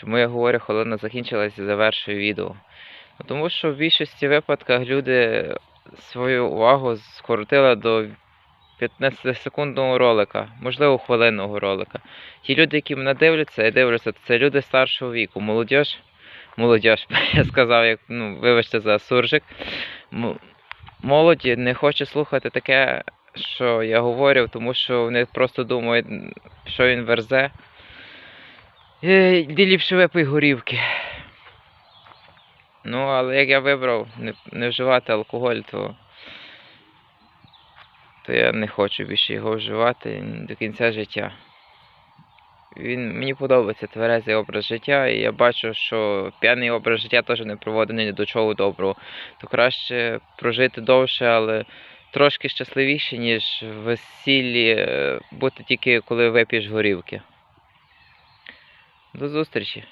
Чому я говорю, хвилина закінчилась і завершую відео? Ну, тому що в більшості випадках люди свою увагу скоротили до 15-секундного ролика, можливо, хвилинного ролика. Ті люди, які мене дивляться і дивляться, це люди старшого віку. Молодіж, молодіж, я сказав, як, ну, вибачте за суржик. Молоді не хоче слухати таке, що я говорю, тому що вони просто думають, що він верзе. Е, ліпше випий горівки. Ну, але як я вибрав не, не вживати алкоголь, то, то я не хочу більше його вживати до кінця життя. Він, мені подобається тверезий образ життя, і я бачу, що п'яний образ життя теж не приводить ні до чого доброго. То краще прожити довше, але трошки щасливіше, ніж в весіллі е, бути тільки коли вип'єш горівки. До зустрічі!